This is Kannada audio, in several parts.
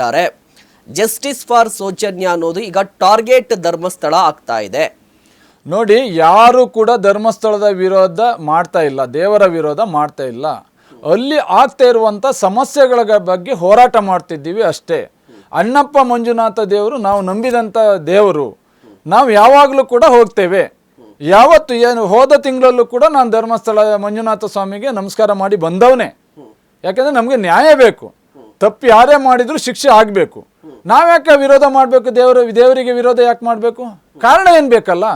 ಇದ್ದಾರೆ. ಜಸ್ಟಿಸ್ ಫಾರ್ ಸೌಜನ್ಯ ಅನ್ನೋದು ಈಗ ಟಾರ್ಗೆಟ್ ಧರ್ಮಸ್ಥಳ ಆಗ್ತಾ ಇದೆ. ನೋಡಿ, ಯಾರು ಕೂಡ ಧರ್ಮಸ್ಥಳದ ವಿರೋಧ ಮಾಡ್ತಾ ಇಲ್ಲ, ದೇವರ ವಿರೋಧ ಮಾಡ್ತಾ ಇಲ್ಲ. ಅಲ್ಲಿ ಆಗ್ತಾ ಇರುವಂಥ ಸಮಸ್ಯೆಗಳ ಬಗ್ಗೆ ಹೋರಾಟ ಮಾಡ್ತಿದ್ದೀವಿ ಅಷ್ಟೇ. ಅಣ್ಣಪ್ಪ ಮಂಜುನಾಥ ದೇವರು ನಾವು ನಂಬಿದಂಥ ದೇವರು. ನಾವು ಯಾವಾಗಲೂ ಕೂಡ ಹೋಗ್ತೇವೆ. ಯಾವತ್ತು ಏನು, ಹೋದ ತಿಂಗಳಲ್ಲೂ ಕೂಡ ನಾನು ಧರ್ಮಸ್ಥಳ ಮಂಜುನಾಥ ಸ್ವಾಮಿಗೆ ನಮಸ್ಕಾರ ಮಾಡಿ ಬಂದವನೇ. ಯಾಕೆಂದ್ರೆ ನಮಗೆ ನ್ಯಾಯ ಬೇಕು. ತಪ್ಪು ಯಾರೇ ಮಾಡಿದ್ರು ಶಿಕ್ಷೆ ಆಗಬೇಕು. ನಾವ್ಯಾಕೆ ವಿರೋಧ ಮಾಡಬೇಕು? ದೇವರು, ದೇವರಿಗೆ ವಿರೋಧ ಯಾಕೆ ಮಾಡಬೇಕು? ಕಾರಣ ಏನು ಬೇಕಲ್ಲ?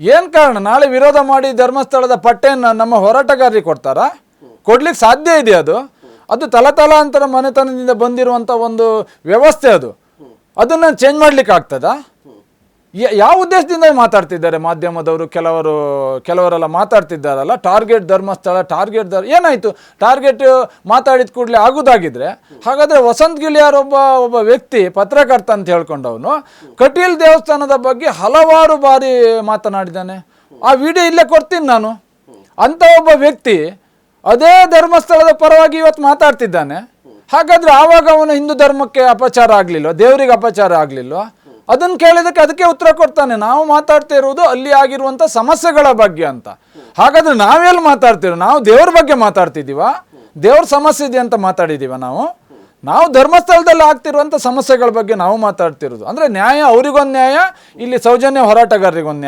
ಏನು ಕಾರಣ? ನಾಳೆ ವಿರೋಧ ಮಾಡಿ ಧರ್ಮಸ್ಥಳದ ಪಟ್ಟೆಯನ್ನು ನಮ್ಮ ಹೋರಾಟಗಾರರಿಗೆ ಕೊಡ್ತಾರಾ? ಕೊಡ್ಲಿಕ್ಕೆ ಸಾಧ್ಯ ಇದೆ ಅದು? ಅದು ತಲತಲಾಂತರ ಮನೆತನದಿಂದ ಬಂದಿರುವಂಥ ಒಂದು ವ್ಯವಸ್ಥೆ ಅದು. ಅದನ್ನು ಚೇಂಜ್ ಮಾಡ್ಲಿಕ್ಕೆ ಆಗ್ತದಾ ಯಾವ ಉದ್ದೇಶದಿಂದ ಮಾತಾಡ್ತಿದ್ದಾರೆ ಮಾಧ್ಯಮದವರು? ಕೆಲವರು, ಕೆಲವರೆಲ್ಲ ಮಾತಾಡ್ತಿದ್ದಾರಲ್ಲ? ಟಾರ್ಗೆಟ್ ಧರ್ಮಸ್ಥಳ, ಟಾರ್ಗೆಟ್ ಧರ್ ಏನಾಯಿತು? ಟಾರ್ಗೆಟ್ ಮಾತಾಡಿದ ಕೂಡಲೇ ಆಗೋದಾಗಿದ್ರೆ, ಹಾಗಾದರೆ ವಸಂತ್ ಗಿಳಿಯಾರ್ ಒಬ್ಬ ಒಬ್ಬ ವ್ಯಕ್ತಿ, ಪತ್ರಕರ್ತ ಅಂತ ಹೇಳ್ಕೊಂಡವನು, ಕಟೀಲ್ ದೇವಸ್ಥಾನದ ಬಗ್ಗೆ ಹಲವಾರು ಬಾರಿ ಮಾತನಾಡಿದ್ದಾನೆ. ಆ ವಿಡಿಯೋ ಇಲ್ಲೇ ಕೊಡ್ತೀನಿ ನಾನು. ಅಂಥ ಒಬ್ಬ ವ್ಯಕ್ತಿ ಅದೇ ಧರ್ಮಸ್ಥಳದ ಪರವಾಗಿ ಇವತ್ತು ಮಾತಾಡ್ತಿದ್ದಾನೆ. ಹಾಗಾದರೆ ಆವಾಗ ಅವನು ಹಿಂದೂ ಧರ್ಮಕ್ಕೆ ಅಪಚಾರ ಆಗಲಿಲ್ಲ ದೇವರಿಗೆ ಅಪಚಾರ ಆಗ್ಲಿಲ್ವ? ಅದನ್ನ ಕೇಳಿದಕ್ಕೆ ಅದಕ್ಕೆ ಉತ್ತರ ಕೊಡ್ತಾನೆ. ನಾವು ಮಾತಾಡ್ತಾ ಇರುವುದು ಅಲ್ಲಿ ಆಗಿರುವಂತ ಸಮಸ್ಯೆಗಳ ಬಗ್ಗೆ ಅಂತ. ಹಾಗಾದ್ರೆ ನಾವೆಲ್ಲಿ ಮಾತಾಡ್ತಿರೋ ನಾವು ದೇವ್ರ ಬಗ್ಗೆ ಮಾತಾಡ್ತಿದ್ದೀವ? ದೇವ್ರ ಸಮಸ್ಯೆ ಇದೆ ಅಂತ ಮಾತಾಡಿದ್ದೀವ ನಾವು? ನಾವು ಧರ್ಮಸ್ಥಳದಲ್ಲಿ ಆಗ್ತಿರುವಂಥ ಸಮಸ್ಯೆಗಳ ಬಗ್ಗೆ ನಾವು ಮಾತಾಡ್ತಿರೋದು ಅಂದ್ರೆ ನ್ಯಾಯ ಅವರಿಗೊಂದು ನ್ಯಾಯ, ಇಲ್ಲಿ ಸೌಜನ್ಯ ಹೋರಾಟಗಾರರಿಗೊಂದು ನ್ಯಾಯ.